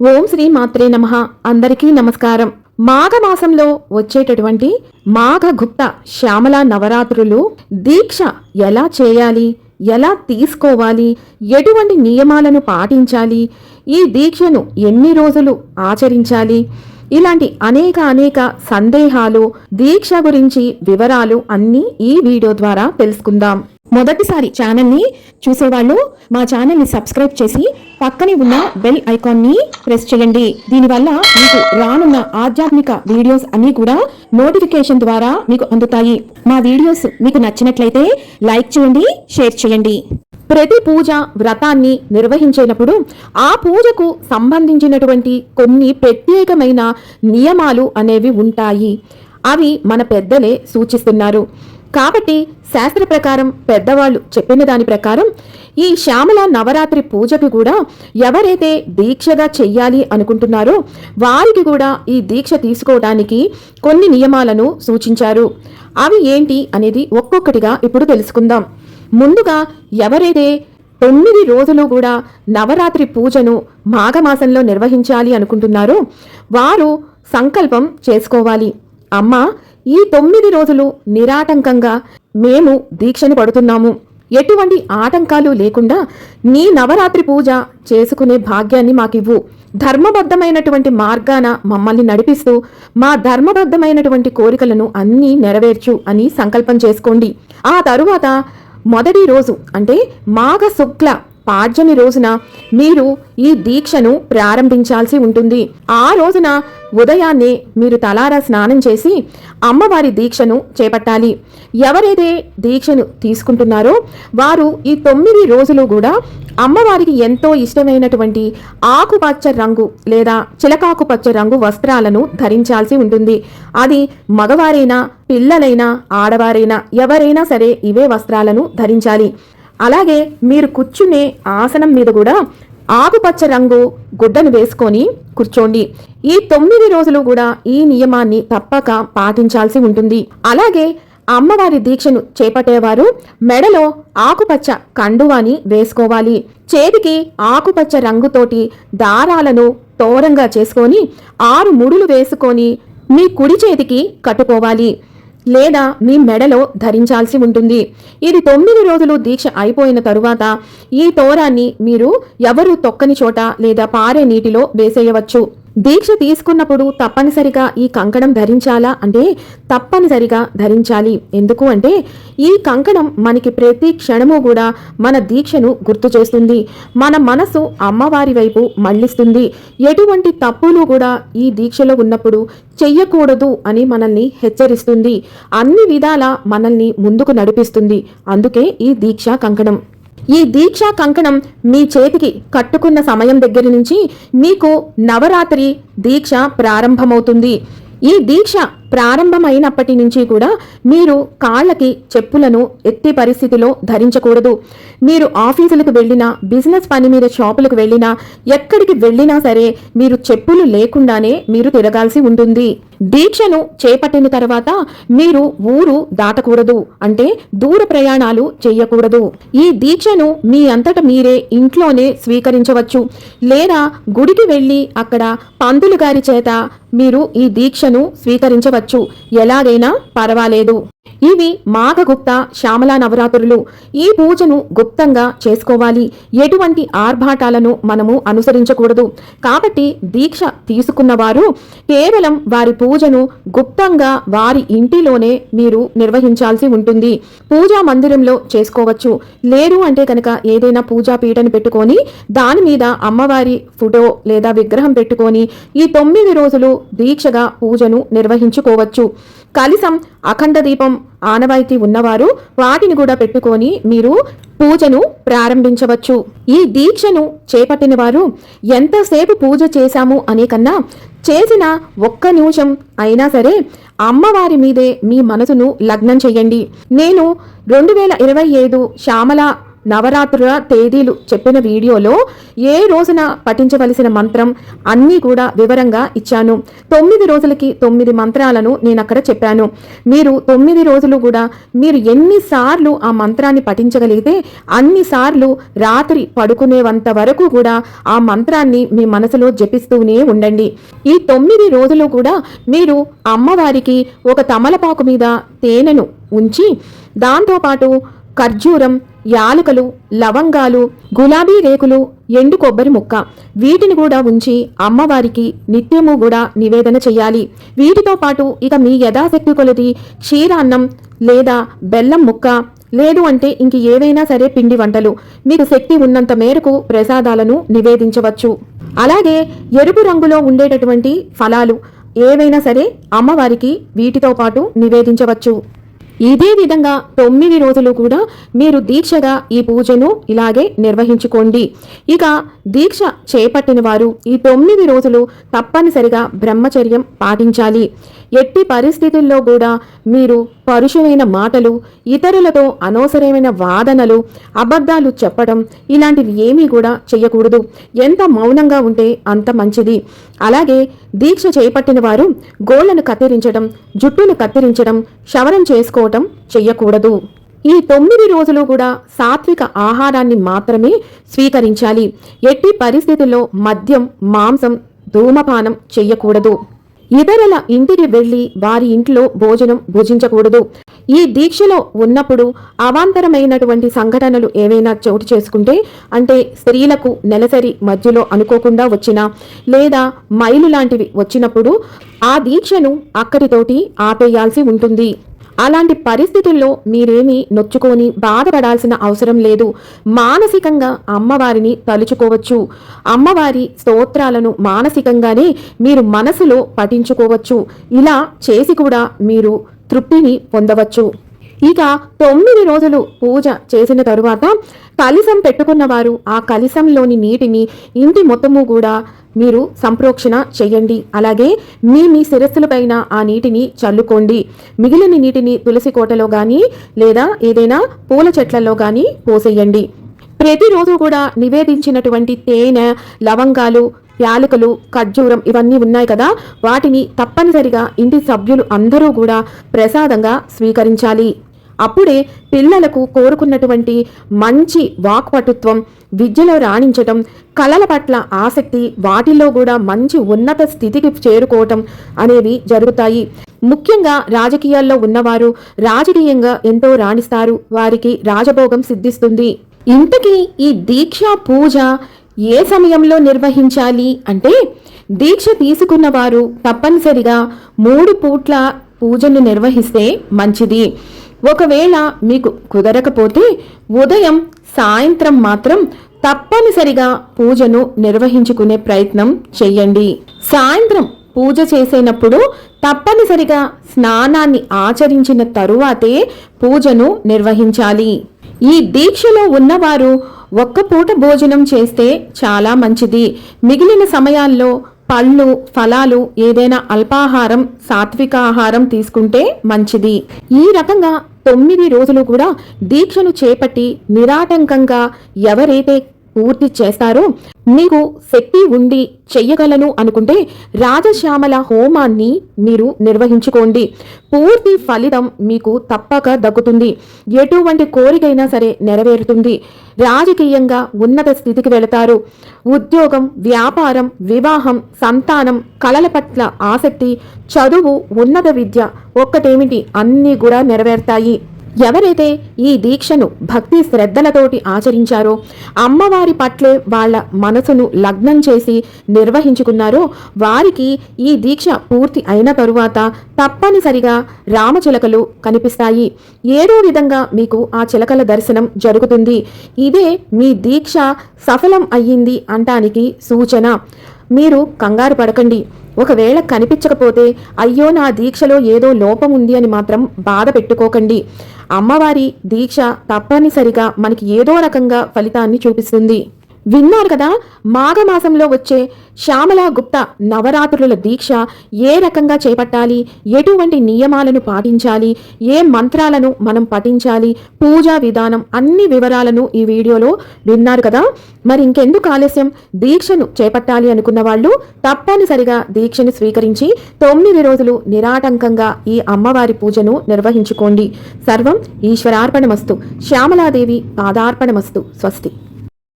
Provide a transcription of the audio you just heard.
ఓం శ్రీ మాత్రే నమ. అందరికీ నమస్కారం. మాఘమాసంలో వచ్చేటటువంటి మాఘ గుప్త శ్యామల నవరాత్రులు దీక్ష ఎలా చేయాలి? ఎలా తీసుకోవాలి? ఎటువంటి నియమాలను పాటించాలి? ఈ దీక్షను ఎన్ని రోజులు ఆచరించాలి? ఇలాంటి అనేక అనేక సందేహాలు దీక్ష గురించి వివరాలు అన్నీ ఈ వీడియో ద్వారా తెలుసుకుందాం. మొదటిసారి ఛానల్ని చూసేవాళ్ళు మా ఛానల్ని సబ్స్క్రైబ్ చేసి పక్కనే ఉన్న బెల్ ఐకాన్ని ప్రెస్ చేయండి. దీనివల్ల మీకు రానున్న ఆధ్యాత్మిక వీడియోస్ అన్ని కూడా నోటిఫికేషన్ ద్వారా మీకు అందుతాయి. మా వీడియోస్ మీకు నచ్చినట్లయితే లైక్ చేయండి షేర్ చేయండి. ప్రతి పూజ వ్రతాన్ని నిర్వహించేటప్పుడు ఆ పూజకు సంబంధించినటువంటి కొన్ని ప్రత్యేకమైన నియమాలు అనేవి ఉంటాయి. అవి మన పెద్దలే సూచిస్తున్నారు. కాబట్టి శాస్త్ర ప్రకారం పెద్దవాళ్ళు చెప్పిన దాని ప్రకారం ఈ శ్యామల నవరాత్రి పూజకు కూడా ఎవరైతే దీక్షగా చెయ్యాలి అనుకుంటున్నారో వారికి కూడా ఈ దీక్ష తీసుకోవడానికి కొన్ని నియమాలను సూచించారు. అవి ఏంటి అనేది ఒక్కొక్కటిగా ఇప్పుడు తెలుసుకుందాం. ముందుగా ఎవరైతే తొమ్మిది రోజులు కూడా నవరాత్రి పూజను మాఘమాసంలో నిర్వహించాలి అనుకుంటున్నారో వారు సంకల్పం చేసుకోవాలి. అమ్మా ఈ తొమ్మిది రోజులు నిరాటంకంగా మేము దీక్షను పడుతున్నాము. ఎటువంటి ఆటంకాలు లేకుండా నీ నవరాత్రి పూజ చేసుకునే భాగ్యాన్ని మాకివ్వు. ధర్మబద్ధమైనటువంటి మార్గాన మమ్మల్ని నడిపిస్తూ మా ధర్మబద్ధమైనటువంటి కోరికలను అన్నీ నెరవేర్చు అని సంకల్పం చేసుకోండి. ఆ తరువాత మొదటి రోజు అంటే మాఘ శుక్ల పాడ్యమి రోజున మీరు ఈ దీక్షను ప్రారంభించాల్సి ఉంటుంది. ఆ రోజున ఉదయాన్నే మీరు తలారా స్నానం చేసి అమ్మవారి దీక్షను చేపట్టాలి. ఎవరైతే దీక్షను తీసుకుంటున్నారో వారు ఈ తొమ్మిది రోజులు కూడా అమ్మవారికి ఎంతో ఇష్టమైనటువంటి ఆకుపచ్చ రంగు లేదా చిలకాకుపచ్చ రంగు వస్త్రాలను ధరించాల్సి ఉంటుంది. అది మగవారైనా పిల్లలైనా ఆడవారైనా ఎవరైనా సరే ఇవే వస్త్రాలను ధరించాలి. అలాగే మీరు కూర్చునే ఆసనం మీద కూడా ఆకుపచ్చ రంగు గుడ్డను వేసుకొని కూర్చోండి. ఈ తొమ్మిది రోజులు కూడా ఈ నియమాన్ని తప్పక పాటించాల్సి ఉంటుంది. అలాగే అమ్మవారి దీక్షను చేపట్టేవారు మెడలో ఆకుపచ్చ కండువాని వేసుకోవాలి. చేతికి ఆకుపచ్చ రంగుతోటి దారాలను తోరంగా చేసుకొని ఆరు ముడులు వేసుకొని మీ కుడి చేతికి కట్టుకోవాలి. లేదా మీ మెడలో ధరించాల్సి ఉంటుంది. ఇది తొమ్మిది రోజులు దీక్ష అయిపోయిన తరువాత ఈ తోరాన్ని మీరు ఎవరు తొక్కని చోట లేదా పారే నీటిలో వేసేయవచ్చు. దీక్ష తీసుకున్నప్పుడు తప్పనిసరిగా ఈ కంకణం ధరించాలా? అంటే తప్పనిసరిగా ధరించాలి. ఎందుకు అంటే ఈ కంకణం మనకి ప్రతి క్షణము కూడా మన దీక్షను గుర్తు చేస్తుంది. మన మనసు అమ్మవారి వైపు మళ్ళిస్తుంది ఎటువంటి తప్పులు కూడా ఈ దీక్షలో ఉన్నప్పుడు చెయ్యకూడదు అని మనల్ని హెచ్చరిస్తుంది. అన్ని విధాల మనల్ని ముందుకు నడిపిస్తుంది. అందుకే ఈ దీక్ష కంకణం. ఈ దీక్షా కంకణం మీ చేతికి కట్టుకున్న సమయం దగ్గర నుంచి మీకు నవరాత్రి దీక్ష ప్రారంభమవుతుంది. ఈ దీక్ష ప్రారంభమైనప్పటి నుంచి కూడా మీరు కాళ్ళకి చెప్పులను ఎట్టి పరిస్థితిలో ధరించకూడదు. మీరు ఆఫీసులకు వెళ్ళినా బిజినెస్ పని మీద షాపులకు వెళ్ళినా ఎక్కడికి వెళ్ళినా సరే మీరు చెప్పులు లేకుండానే మీరు తిరగాల్సి ఉంటుంది. దీక్షను చేపట్టిన తర్వాత మీరు ఊరు దాటకూడదు. అంటే దూర ప్రయాణాలు చేయకూడదు. ఈ దీక్షను మీ అంతట మీరే ఇంట్లోనే స్వీకరించవచ్చు. లేదా గుడికి వెళ్ళి అక్కడ పందులు గారి చేత మీరు ఈ దీక్షను స్వీకరించవచ్చు. ఎలాగైనా పర్వాలేదు. ఇవి మాఘగుప్త శ్యామల నవరాత్రులు. ఈ పూజను గుప్తంగా చేసుకోవాలి. ఎటువంటి ఆర్భాటాలను మనము అనుసరించకూడదు. కాబట్టి దీక్ష తీసుకున్నవారు కేవలం వారి పూజను గుప్తంగా వారి ఇంటిలోనే మీరు నిర్వహించాల్సి ఉంటుంది. పూజా మందిరంలో చేసుకోవచ్చు. లేదు అంటే కనుక ఏదైనా పూజా పీటను పెట్టుకొని దాని మీద అమ్మవారి ఫోటో లేదా విగ్రహం పెట్టుకొని ఈ తొమ్మిది రోజులు దీక్షగా పూజను నిర్వహించుకోవచ్చు. కలిసం అఖండ దీపం ఆనవాయితీ ఉన్నవారు వాటిని కూడా పెట్టుకొని మీరు పూజను ప్రారంభించవచ్చు. ఈ దీక్షను చేపట్టిన వారు ఎంతసేపు పూజ చేశాము అనే కన్నా చేసిన ఒక్క నిమిషం అయినా సరే అమ్మవారి మీదే మీ మనసును లగ్నం చేయండి. నేను రెండు వేల ఇరవై ఐదు శ్యామల నవరాత్రుల తేదీలు చెప్పిన వీడియోలో ఏ రోజున పఠించవలసిన మంత్రం అన్నీ కూడా వివరంగా ఇచ్చాను. తొమ్మిది రోజులకి తొమ్మిది మంత్రాలను నేను అక్కడ చెప్పాను. మీరు తొమ్మిది రోజులు కూడా మీరు ఎన్నిసార్లు ఆ మంత్రాన్ని పఠించగలిగితే అన్నిసార్లు రాత్రి పడుకునేంత వరకు కూడా ఆ మంత్రాన్ని మీ మనసులో జపిస్తూనే ఉండండి. ఈ తొమ్మిది రోజులు కూడా మీరు అమ్మవారికి ఒక తమలపాకు మీద తేనెను ఉంచి దాంతోపాటు ఖర్జూరం యాలకలు లవంగాలు గులాబీ రేకులు ఎండు కొబ్బరి ముక్క. వీటిని కూడా ఉంచి అమ్మవారికి నిత్యము కూడా నివేదన చేయాలి. వీటితో పాటు ఇక మీ యథాశక్తి కొలది క్షీరాన్నం లేదా బెల్లం ముక్క. లేదు అంటే ఇంక ఏవైనా సరే పిండి వంటలు. మీకు శక్తి ఉన్నంత మేరకు ప్రసాదాలను నివేదించవచ్చు. అలాగే ఎరుపు రంగులో ఉండేటటువంటి ఫలాలు ఏవైనా సరే అమ్మవారికి వీటితో పాటు నివేదించవచ్చు. ఇదే విధంగా తొమ్మిది రోజులు కూడా మీరు దీక్షగా ఈ పూజను ఇలాగే నిర్వహించుకోండి. ఇక దీక్ష చేపట్టిన వారు ఈ తొమ్మిది రోజులు తప్పనిసరిగా బ్రహ్మచర్యం పాటించాలి. ఎట్టి పరిస్థితుల్లో కూడా మీరు పరుషమైన మాటలు ఇతరులతో అనవసరమైన వాదనలు అబద్ధాలు చెప్పడం ఇలాంటివి ఏమీ కూడా చేయకూడదు. ఎంత మౌనంగా ఉంటే అంత మంచిది. అలాగే దీక్ష చేపట్టిన వారు గోళ్ళను కత్తిరించడం జుట్టును కత్తిరించడం శవరం చేసుకోవటం చెయ్యకూడదు. ఈ తొమ్మిది రోజులు కూడా సాత్విక ఆహారాన్ని మాత్రమే స్వీకరించాలి. ఎట్టి పరిస్థితుల్లో మద్యం మాంసం ధూమపానం చెయ్యకూడదు. ఇతరుల ఇంటికి వెళ్ళి వారి ఇంట్లో భోజనం భుజించకూడదు. ఈ దీక్షలో ఉన్నప్పుడు అవాంతరమైనటువంటి సంఘటనలు ఏవైనా చోటు చేసుకుంటే అంటే స్త్రీలకు నెలసరి మధ్యలో అనుకోకుండా వచ్చినా లేదా మైలు లాంటివి వచ్చినప్పుడు ఆ దీక్షను అక్కడితోటి ఆపేయాల్సి ఉంటుంది. అలాంటి పరిస్థితుల్లో మీరేమీ నొచ్చుకొని బాధపడాల్సిన అవసరం లేదు. మానసికంగా అమ్మవారిని తలుచుకోవచ్చు. అమ్మవారి స్తోత్రాలను మానసికంగానే మీరు మనసులో పఠించుకోవచ్చు. ఇలా చేసి కూడా మీరు తృప్తిని పొందవచ్చు. ఇక తొమ్మిది రోజులు పూజ చేసిన తరువాత కలిసం పెట్టుకున్నవారు ఆ కలిసంలోని నీటిని ఇంటి మొత్తము కూడా మీరు సంప్రోక్షణ చేయండి. అలాగే మీ మీ శిరస్సులపైన ఆ నీటిని చల్లుకోండి. మిగిలిన నీటిని తులసి కోటలో కానీ లేదా ఏదైనా పూల చెట్లలో కానీ పోసేయండి. ప్రతిరోజు కూడా నివేదించినటువంటి తేనె లవంగాలు యాలకులు ఖర్జూరం ఇవన్నీ ఉన్నాయి కదా. వాటిని తప్పనిసరిగా ఇంటి సభ్యులు అందరూ కూడా ప్రసాదంగా స్వీకరించాలి. అప్పుడే పిల్లలకు కోరుకున్నటువంటి మంచి వాక్పటుత్వం విద్యలో రాణించటం కళల పట్ల ఆసక్తి వాటిల్లో కూడా మంచి ఉన్నత స్థితికి చేరుకోవటం అనేవి జరుగుతాయి. ముఖ్యంగా రాజకీయాల్లో ఉన్నవారు రాజకీయంగా ఎంతో రాణిస్తారు. వారికి రాజభోగం సిద్ధిస్తుంది. ఇంతకీ ఈ దీక్ష పూజ ఏ సమయంలో నిర్వహించాలి అంటే దీక్ష తీసుకున్నవారు తప్పనిసరిగా మూడు పూట్ల పూజను నిర్వహిస్తే మంచిది. ఒకవేళ మీకు కుదరకపోతే ఉదయం సాయంత్రం మాత్రం తప్పనిసరిగా పూజను నిర్వహించుకునే ప్రయత్నం చెయ్యండి సాయంత్రం పూజ చేసేటప్పుడు తప్పనిసరిగా స్నానాన్ని ఆచరించిన తరువాతే పూజను నిర్వహించాలి. ఈ దీక్షలో ఉన్నవారు ఒక్క పూట భోజనం చేస్తే చాలా మంచిది. మిగిలిన సమయాల్లో పళ్ళు ఫలాలు ఏదైనా అల్పాహారం సాత్విక ఆహారం తీసుకుంటే మంచిది. ఈ రకంగా తొమ్మిది రోజులు కూడా దీక్షను చేపట్టి నిరాటంకంగా ఎవరైతే పూర్తి చేస్తారో. మీకు శక్తి ఉండి చెయ్యగలను అనుకుంటే రాజశ్యామల హోమాన్ని మీరు నిర్వహించుకోండి. పూర్తి ఫలితం మీకు తప్పక దక్కుతుంది. ఎటువంటి కోరికైనా సరే నెరవేరుతుంది. రాజకీయంగా ఉన్నత స్థితికి వెళతారు. ఉద్యోగం వ్యాపారం వివాహం సంతానం కళల పట్ల ఆసక్తి చదువు ఉన్నత విద్య ఒక్కటేమిటి అన్నీ కూడా నెరవేరుతాయి. ఎవరైతే ఈ దీక్షను భక్తి శ్రద్ధలతోటి ఆచరించారో అమ్మవారి పట్లే వాళ్ళ మనసును లగ్నం చేసి నిర్వహించుకున్నారో వారికి ఈ దీక్ష పూర్తి అయిన తరువాత తప్పనిసరిగా రామచిలకలు కనిపిస్తాయి. ఏదో విధంగా మీకు ఆ చిలకల దర్శనం జరుగుతుంది. ఇదే మీ దీక్ష సఫలం అయ్యింది అంటానికి సూచన. మీరు కంగారు పడకండి. ఒకవేళ కనిపించకపోతే అయ్యో నా దీక్షలో ఏదో లోపం ఉంది అని మాత్రం బాధ పెట్టుకోకండి. అమ్మవారి దీక్ష తప్పనిసరిగా మనకి ఏదో రకంగా ఫలితాన్ని చూపిస్తుంది. విన్నారు కదా మాఘమాసంలో వచ్చే శ్యామలా గుప్త నవరాత్రుల దీక్ష ఏ రకంగా చేపట్టాలి ఎటువంటి నియమాలను పాటించాలి ఏ మంత్రాలను మనం పఠించాలి పూజా విధానం అన్ని వివరాలను ఈ వీడియోలో విన్నారు కదా. మరి ఇంకెందుకు ఆలస్యం? దీక్షను చేపట్టాలి అనుకున్న వాళ్ళు తప్పనిసరిగా దీక్షను స్వీకరించి తొమ్మిది రోజులు నిరాటంకంగా ఈ అమ్మవారి పూజను నిర్వహించుకోండి. సర్వం ఈశ్వరార్పణమస్తు. శ్యామలాదేవి పాదార్పణమస్తు. స్వస్తి.